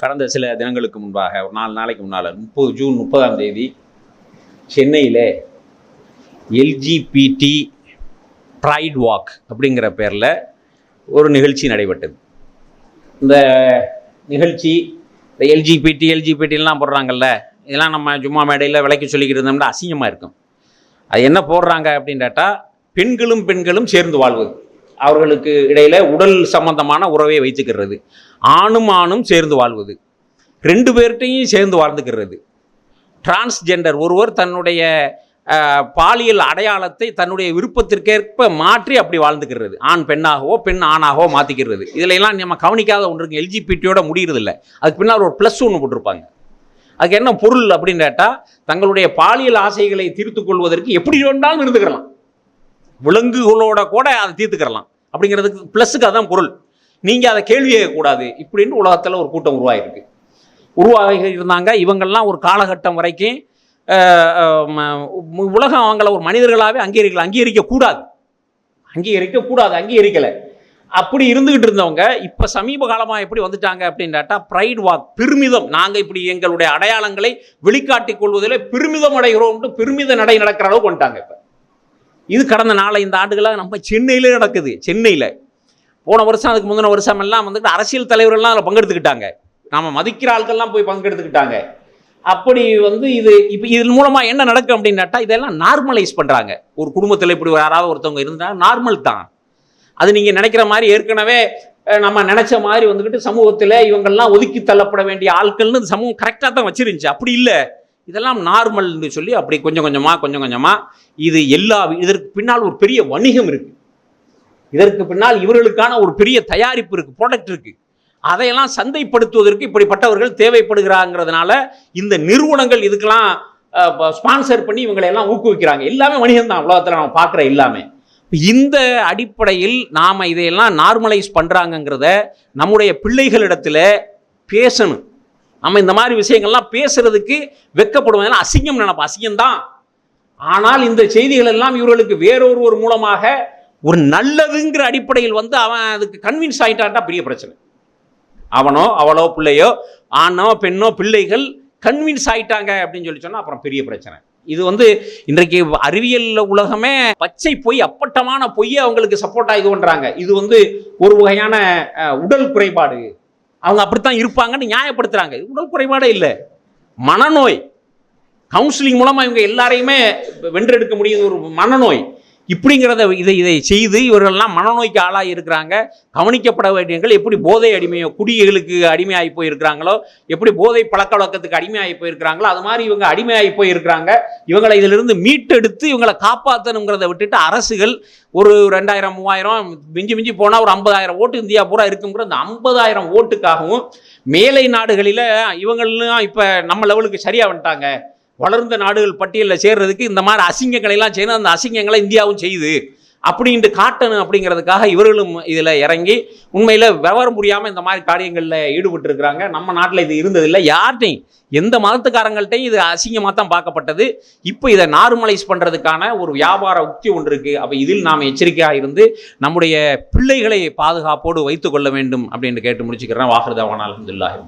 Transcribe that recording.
கடந்த சில தினங்களுக்கு முன்பாக ஒரு நாலு நாளைக்கு முன்னால் முப்பது ஜூன் முப்பதாம் தேதி சென்னையில் எல்ஜிபிடி ப்ரைட் வாக் அப்படிங்கிற பேரில் ஒரு நிகழ்ச்சி நடைபெற்றது. இந்த நிகழ்ச்சி இந்த எல்ஜிபிடி எல்ஜிபிடிலாம் போடுறாங்கல்ல இதெல்லாம் நம்ம சும்மா மேடையில் விலைக்கு சொல்லிக்கிட்டு இருந்தோம்னா அசிங்கமாக இருக்கும். அது என்ன போடுறாங்க அப்படின்னு கேட்டால் பெண்களும் பெண்களும் சேர்ந்து வாழ்வது. அவர்களுக்கு இடையில உடல் சம்பந்தமான உறவை வைத்துக்கிறது. ஆணும் ஆணும் சேர்ந்து வாழ்வது. ரெண்டு பேர்கிட்டையும் சேர்ந்து வாழ்ந்துக்கிறது. டிரான்ஸ்ஜெண்டர் ஒருவர் தன்னுடைய பாலியல் அடையாளத்தை தன்னுடைய விருப்பத்திற்கேற்ப மாற்றி அப்படி வாழ்ந்துக்கிறது. ஆண் பெண்ணாகவோ பெண் ஆணாகவோ மாற்றிக்கிறது இதில் எல்லாம் நம்ம கவனிக்காத ஒன்று எல்ஜிபிடியோட முடியறதில்ல. அதுக்கு பின்னால் ஒரு ப்ளஸ் ஒன்று போட்டிருப்பாங்க. அதுக்கு என்ன பொருள் அப்படின்னு கேட்டால் தங்களுடைய பாலியல் ஆசைகளை தீர்த்து கொள்வதற்கு எப்படி வேண்டாலும் இருந்துக்கலாம். விலங்குகளோட கூட அதை தீர்த்துக்கிறலாம் அப்படிங்கிறதுக்கு ப்ளஸ்ஸுக்கு அதான் பொருள். நீங்கள் அதை கேள்வி கேட்கக்கூடாது. இப்படின்னு உலகத்தில் ஒரு கூட்டம் உருவாகிருக்கு உருவாகி இருந்தாங்க. இவங்கள்லாம் ஒரு காலகட்டம் வரைக்கும் உலகம் அவங்கள ஒரு மனிதர்களாகவே அங்கீகரிக்கல அங்கீகரிக்கக்கூடாது. அங்கீகரிக்கக்கூடாது அங்கீகரிக்கலை. அப்படி இருந்துகிட்டு இருந்தவங்க இப்போ சமீப காலமாக எப்படி வந்துட்டாங்க அப்படின்னு ப்ரைட் வாக் பெருமிதம். நாங்கள் இப்படி எங்களுடைய அடையாளங்களை வெளிக்காட்டி கொள்வதில் பெருமிதம் அடைகிறோம்னு பெருமித நடை நடக்கிற அளவுக்கு வந்துட்டாங்க இப்போ. இது கடந்த நாளை இந்த ஆண்டுகளாக நம்ம சென்னையிலே நடக்குது சென்னையில். போன வருஷம் அதுக்கு முந்தின வருஷம் எல்லாம் வந்துட்டு அரசியல் தலைவர்கள்லாம் அதில் பங்கெடுத்துக்கிட்டாங்க. நாம மதிக்கிற ஆட்கள்லாம் போய் பங்கெடுத்துக்கிட்டாங்க. அப்படி வந்து இது இப்போ இதன் மூலமாக என்ன நடக்கும் அப்படின்னாட்டா இதெல்லாம் நார்மலைஸ் பண்ணுறாங்க ஒரு குடும்பத்தில் இப்படி யாராவது ஒருத்தவங்க இருந்தால் நார்மல் தான். அது நீங்கள் நினைக்கிற மாதிரி ஏற்கனவே நம்ம நினச்ச மாதிரி வந்துக்கிட்டு சமூகத்தில் இவங்கெல்லாம் ஒதுக்கி தள்ளப்பட வேண்டிய ஆட்கள்னு சமூகம் கரெக்டாக தான் வச்சிருந்துச்சு. அப்படி இல்லை. இதெல்லாம் நார்மல்னு சொல்லி அப்படி கொஞ்சம் கொஞ்சமாக கொஞ்சம் கொஞ்சமாக இது எல்லா இதற்கு பின்னால் ஒரு பெரிய வணிகம் இருக்குது இதற்கு பின்னால் இவர்களுக்கான ஒரு பெரிய தயாரிப்பு இருக்குது ப்ராடக்ட் இருக்குது அதையெல்லாம் சந்தைப்படுத்துவதற்கு இப்படிப்பட்டவர்கள் தேவைப்படுகிறாங்கிறதுனால இந்த நிறுவனங்கள் இதுக்கெல்லாம் ஸ்பான்சர் பண்ணி இவங்களை எல்லாம் ஊக்குவிக்கிறாங்க. எல்லாமே வணிகம் தான் உலகத்தில் நம்ம பார்க்குற எல்லாமே. இந்த அடிப்படையில் நாம் இதையெல்லாம் நார்மலைஸ் பண்ணுறாங்கங்கிறத நம்முடைய பிள்ளைகளிடத்தில் பேசணும். நம்ம இந்த மாதிரி விஷயங்கள்லாம் பேசுறதுக்கு வெக்கப்படுவோம் ஏன்னா அசிங்கம் நினைப்போம். அசிங்கம்தான். ஆனால் இந்த செய்திகள் எல்லாம் இவர்களுக்கு வேறொருவர் மூலமாக ஒரு நல்லதுங்கிற அடிப்படையில் வந்து அவன் அதுக்கு கன்வின்ஸ் ஆகிட்டான்டா பெரிய பிரச்சனை. அவனோ அவளோ பிள்ளையோ ஆணோ பெண்ணோ பிள்ளைகள் கன்வின்ஸ் ஆயிட்டாங்க அப்படின்னு சொல்லி சொன்னா அப்புறம் பெரிய பிரச்சனை. இது வந்து இன்றைக்கு அறிவியல் உலகமே பச்சை பொய் அப்பட்டமான பொய்யை அவங்களுக்கு சப்போர்ட்டாக இது பண்றாங்க இது வந்து ஒரு வகையான உடல் குறைபாடு. அவங்க அப்படித்தான் இருப்பாங்கன்னு நியாயப்படுத்துறாங்க. இது உடல் குறைபாடே இல்லை. மனநோய். கவுன்சிலிங் மூலமா இவங்க எல்லாரையுமே வென்றெடுக்க முடியுது. ஒரு மனநோய். இப்படிங்கிறத இதை இதை செய்து இவர்கள்லாம் மனநோய்க்கு ஆளாகி இருக்கிறாங்க கவனிக்கப்பட வேண்டியவர்கள் எப்படி போதை அடிமையோ குடிகளுக்கு அடிமையாகி போயிருக்கிறாங்களோ எப்படி போதை பழக்க வழக்கத்துக்கு அடிமையாகி போயிருக்கிறாங்களோ அது மாதிரி இவங்க அடிமையாகி போயிருக்கிறாங்க. இவங்களை இதிலிருந்து மீட்டெடுத்து இவங்களை காப்பாற்றணுங்கிறத விட்டுட்டு அரசுகள் ஒரு ரெண்டாயிரம் மூவாயிரம் மிஞ்சி மிஞ்சி போனால் ஒரு ஐம்பதாயிரம் ஓட்டு இந்தியா பூரா இருக்குங்கிற அந்த ஐம்பதாயிரம் ஓட்டுக்காகவும் மேலை நாடுகளில் இவங்களாம் இப்போ நம்ம லெவலுக்கு சரியாக வந்துட்டாங்க. வளர்ந்த நாடுகள் பட்டியலில் சேர்றதுக்கு இந்த மாதிரி அசிங்கங்களை எல்லாம் செய்யணும் அந்த அசிங்கங்களை இந்தியாவும் செய்யுது. அப்படின்ட்டு காட்டணும் அப்படிங்கிறதுக்காக இவர்களும் இதில் இறங்கி உண்மையில் விவரம் முடியாமல் இந்த மாதிரி காரியங்களில் ஈடுபட்டு இருக்கிறாங்க நம்ம நாட்டில் இது இருந்ததில்லை. யார்கிட்டையும் எந்த மதத்துக்காரங்கள்ட்டையும் இது அசிங்கமாக தான் பார்க்கப்பட்டது. இப்போ இதை நார்மலைஸ் பண்ணுறதுக்கான ஒரு வியாபார உக்தி ஒன்று இருக்குது அப்போ இதில் நாம் எச்சரிக்கையாக இருந்து நம்முடைய பிள்ளைகளை பாதுகாப்போடு வைத்து கொள்ள வேண்டும் அப்படின்னு கேட்டு முடிச்சுக்கிறேன். வாஹிருதாவான அலமதுல்லாஹி